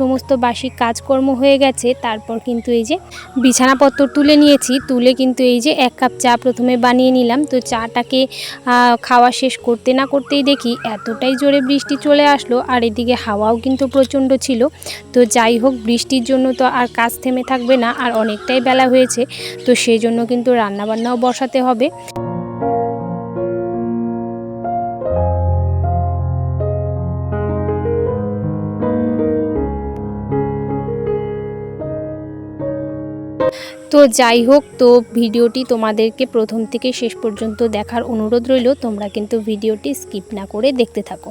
সমস্ত বাসি কাজকর্ম হয়ে গেছে। তারপর কিন্তু এই যে বিছানাপত্র তুলে নিয়েছি। তুলে কিন্তু এই যে এক কাপ চা প্রথমে বানিয়ে নিলাম। তো চাটাকে খাওয়া শেষ করতে না করতেই দেখি এতটাই জোরে বৃষ্টি চলে আসলো আর এদিকে হাওয়াও কিন্তু প্রচণ্ড ছিল। তো যাই হোক, বৃষ্টির জন্য তো আর কাজ থেমে থাকবে না আর অনেকটাই বেলা হয়েছে। তো সেই জন্য কিন্তু রান্নাবান্নাও বসাতে হবে। তো যাই হোক, তো ভিডিওটি তোমাদেরকে প্রথম থেকে শেষ পর্যন্ত দেখার অনুরোধ রইল, তোমরা কিন্তু ভিডিওটি স্কিপ না করে দেখতে থাকো।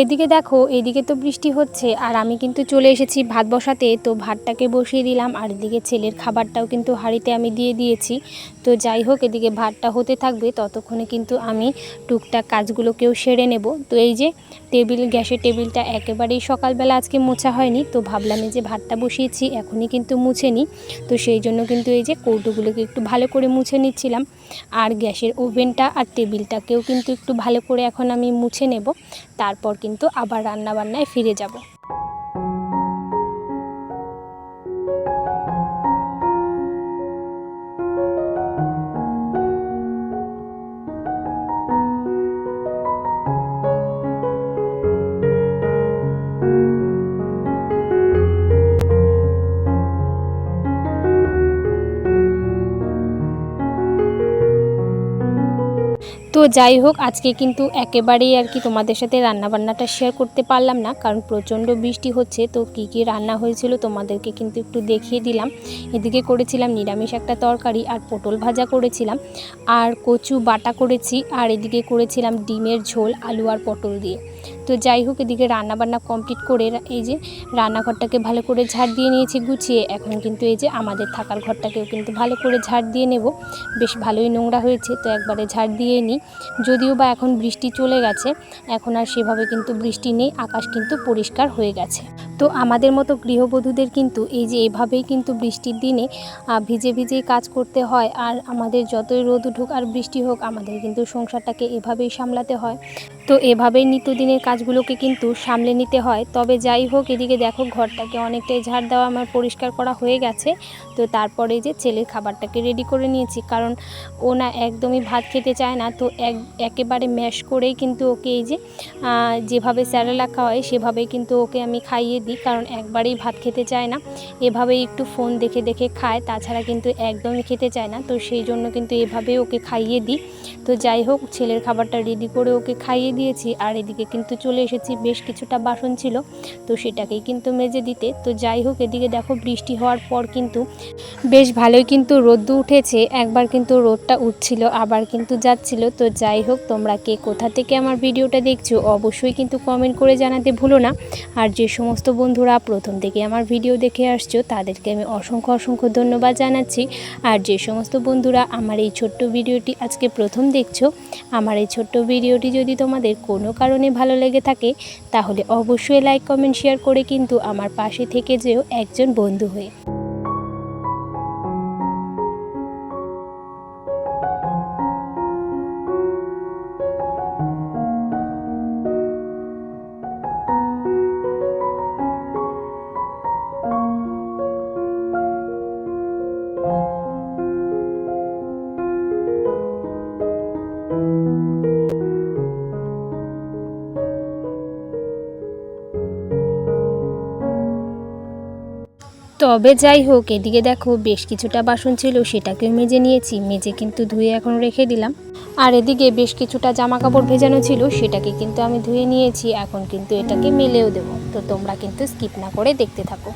এদিকে দেখো, এদিকে তো বৃষ্টি হচ্ছে, আর আমি কিন্তু চলে এসেছি ভাত বসাতে, তো ভাতটাকে বসিয়ে দিলাম, আর এদিকে ছেলের খাবারটাও কিন্তু হাঁড়িতে আমি দিয়ে দিয়েছি। তো যাই হোক, এদিকে ভাতটা হতে থাকবে, ততক্ষণে কিন্তু আমি টুকটাক কাজগুলোকেও সেরে নেব। তো এই যে, টেবিল, গ্যাসের টেবিলটা একেবারেই সকালবেলা আজকে মোছা হয়নি, তো ভাবলাম যে ভাতটা বসিয়েছি, এখনই কিন্তু মুছে নিই। তো সেই জন্য কিন্তু এই যে কৌটোগুলোকে একটু ভালো করে মুছে নিচ্ছিলাম, আর গ্যাসের ওভেনটা আর টেবিলটাকেও কিন্তু একটু ভালো করে এখন আমি মুছে নেব। তারপর কিন্তু আবার রান্নাবান্নায় ফিরে যাব। তো যাই হোক, আজকে কিন্তু একেবারেই আর কি তোমাদের সাথে রান্নাবান্নাটা শেয়ার করতে পারলাম না, কারণ প্রচণ্ড বৃষ্টি হচ্ছে, তো কি কি রান্না হয়েছিল তোমাদেরকে কিন্তু একটু দেখিয়ে দিলাম। এদিকে করেছিলাম নিরামিষ একটা তরকারি আর পটল ভাজা করেছিলাম, আর কচু বাটা করেছি, আর এদিকে করেছিলাম ডিমের ঝোল, আলু আর পটল দিয়ে। তো যাই হোক, এদিকে রান্নাবান্না কমপ্লিট করে এই যে রান্নাঘরটাকে ভালো করে ঝাড় দিয়ে নিয়েছি, গুছিয়ে। এখন কিন্তু এই যে আমাদের থাকার ঘরটাকেও কিন্তু ভালো করে ঝাড় দিয়ে নেব। বেশ ভালোই নোংরা হয়েছে, তো একবারে ঝাড় দিয়ে নিই। যদিও বা এখন বৃষ্টি চলে গেছে, এখন আর সেভাবে কিন্তু বৃষ্টি নেই, আকাশ কিন্তু পরিষ্কার হয়ে গেছে। তো আমাদের মতো গৃহবধূদের কিন্তু এই যে এভাবেই কিন্তু বৃষ্টির দিনে ভিজে ভিজেই কাজ করতে হয়। আর আমাদের যতই রোদ উঠুক আর বৃষ্টি হোক, আমাদের কিন্তু সংসারটাকে এভাবেই সামলাতে হয়। তো এভাবেই নিত্যদিনের কাজগুলোকে কিন্তু সামলে নিতে হয়। তবে যাই হোক, এদিকে দেখো ঘরটাকে অনেকটাই ঝাড় দেওয়া আমার পরিষ্কার করা হয়ে গেছে। তো তারপরে যে ছেলের খাবারটাকে রেডি করে নিয়েছি। কারণ ও না একদমই ভাত খেতে চায় না। তো এক, একেবারে ম্যাশ করেই কিন্তু ওকে এই যে যেভাবে স্যারেলা খাওয়াই সেভাবেই কিন্তু ওকে আমি খাইয়ে দিই। কারণ একবারেই ভাত খেতে চায় না। এভাবেই একটু ফোন দেখে দেখে খায়। তাছাড়া কিন্তু একদমই খেতে চায় না। তো সেই জন্য কিন্তু এভাবে ওকে খাইয়ে দিই। তো যাই হোক, ছেলের খাবারটা রেডি করে ওকে খাইয়ে দিয়েছি আর এদিকে কিন্তু চলে এসেছি, বেশ কিছুটা বাসন ছিল, তো সেটাকেই কিন্তু মেজে দিতে। তো যাই হোক, এদিকে দেখো বৃষ্টি হওয়ার পর কিন্তু বেশ ভালোই কিন্তু রোদ্দু উঠেছে। একবার কিন্তু রোদটা উঠছিল, আবার কিন্তু যাচ্ছিল। তো যাই হোক, তোমরা কে কোথা থেকে আমার ভিডিওটা দেখছ, অবশ্যই কিন্তু কমেন্ট করে জানাতে ভুলো না। আর যে সমস্ত বন্ধুরা প্রথম থেকে আমার ভিডিও দেখে আসছো, তাদেরকে আমি অসংখ্য অসংখ্য ধন্যবাদ জানাচ্ছি। আর যে সমস্ত বন্ধুরা আমার এই ছোট্ট ভিডিওটি আজকে প্রথম দেখছ, আমার এই ছোট্ট ভিডিওটি যদি তোমাদের কোনো কারণে ভালো লেগে থাকে, তাহলে অবশ্যই লাইক কমেন্ট শেয়ার করে কিন্তু আমার পাশে থেকে যেও একজন বন্ধু হয়ে। তবে যাই হোক, এদিকে দেখো বেশ কিছুটা বাসন ছিল, সেটাকেও মেজে নিয়েছি। মেজে কিন্তু ধুয়ে এখন রেখে দিলাম। আর এদিকে বেশ কিছুটা জামা কাপড় ভেজানো ছিল, সেটাকে কিন্তু আমি ধুয়ে নিয়েছি। এখন কিন্তু এটাকে মেলেও দেবো। তো তোমরা কিন্তু স্কিপ না করে দেখতে থাকো।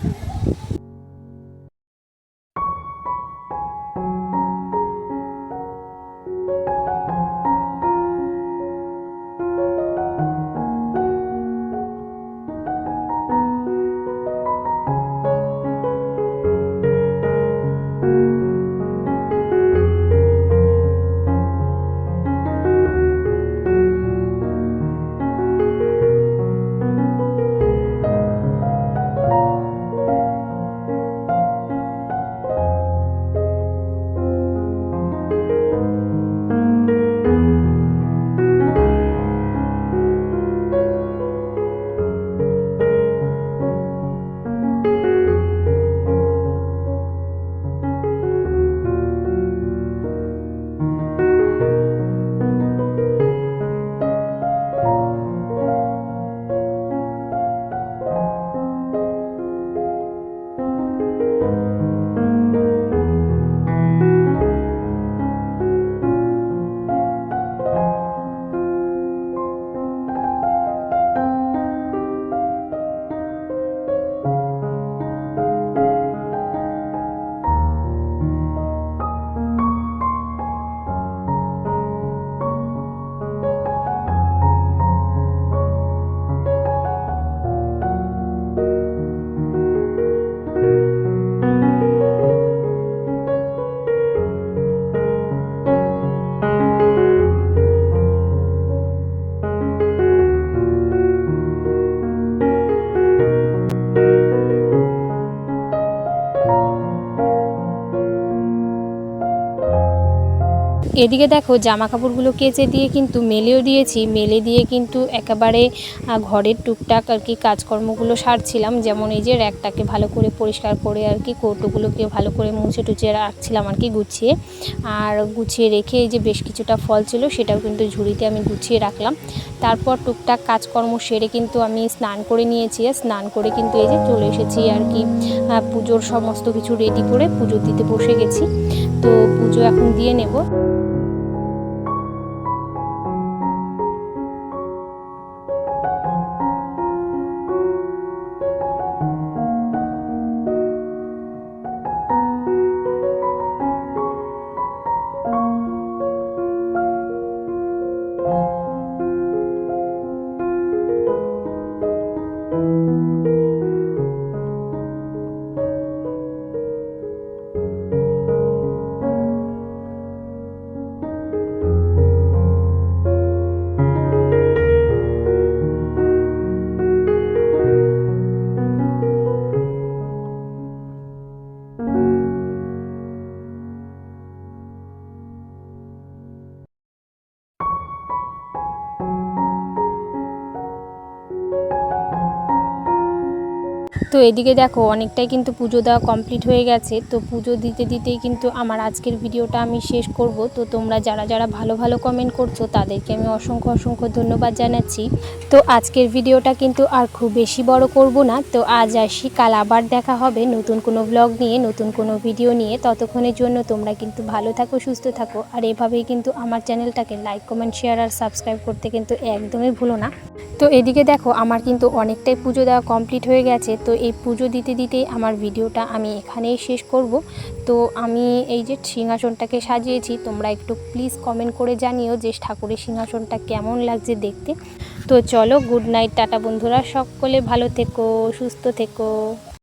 এদিকে দেখো জামা কাপড়গুলো কেচে দিয়ে কিন্তু মেলেও দিয়েছি। মেলে দিয়ে কিন্তু একেবারে ঘরের টুকটাক আর কি কাজকর্মগুলো সারছিলাম। যেমন এই যে র্যাকটাকে ভালো করে পরিষ্কার করে আর কি কৌটোগুলোকে ভালো করে মুছে টুচে রাখছিলাম আর কি গুছিয়ে। আর গুছিয়ে রেখে এই যে বেশ কিছুটা ফল ছিল, সেটাও কিন্তু ঝুড়িতে আমি গুছিয়ে রাখলাম। তারপর টুকটাক কাজকর্ম সেরে কিন্তু আমি স্নান করে নিয়েছি। স্নান করে কিন্তু এই যে চলে এসেছি আর কি পুজোর সমস্ত কিছু রেডি করে পুজো দিতে বসে গেছি। তো পুজো এখন দিয়ে নেব। তো এদিকে দেখো, অনেকটাই কিন্তু পুজো দেওয়া কমপ্লিট হয়ে গেছে। তো পুজো দিতে দিতেই কিন্তু আমার আজকের ভিডিওটা আমি শেষ করব। তো তোমরা যারা যারা ভালো ভালো কমেন্ট করছ, তাদেরকে আমি অসংখ্য অসংখ্য ধন্যবাদ জানাচ্ছি। তো আজকের ভিডিওটা কিন্তু আর খুব বেশি বড় করব না। তো আজ আসি, কাল আবার দেখা হবে নতুন কোনো ব্লগ নিয়ে, নতুন কোনো ভিডিও নিয়ে। ততক্ষণের জন্য তোমরা কিন্তু ভালো থাকো, সুস্থ থাকো। আর এভাবেই কিন্তু আমার চ্যানেলটাকে লাইক কমেন্ট শেয়ার আর সাবস্ক্রাইব করতে কিন্তু একদমই ভুলো না। তো এদিকে দেখো, আমার কিন্তু অনেকটাই পুজো দেওয়া কমপ্লিট হয়ে গেছে। তো এই পুজো দিতে দিতে আমার ভিডিওটা আমি এখানেই শেষ করব। তো আমি এই যে সিংহাসনটাকে সাজিয়েছি, তোমরা একটু প্লিজ কমেন্ট করে জানিও যে ঠাকুরের সিংহাসনটা কেমন লাগছে দেখতে। তো চলো গুড নাইট টাটা বন্ধুরা। সকলে ভালো থেকো, সুস্থ থেকো।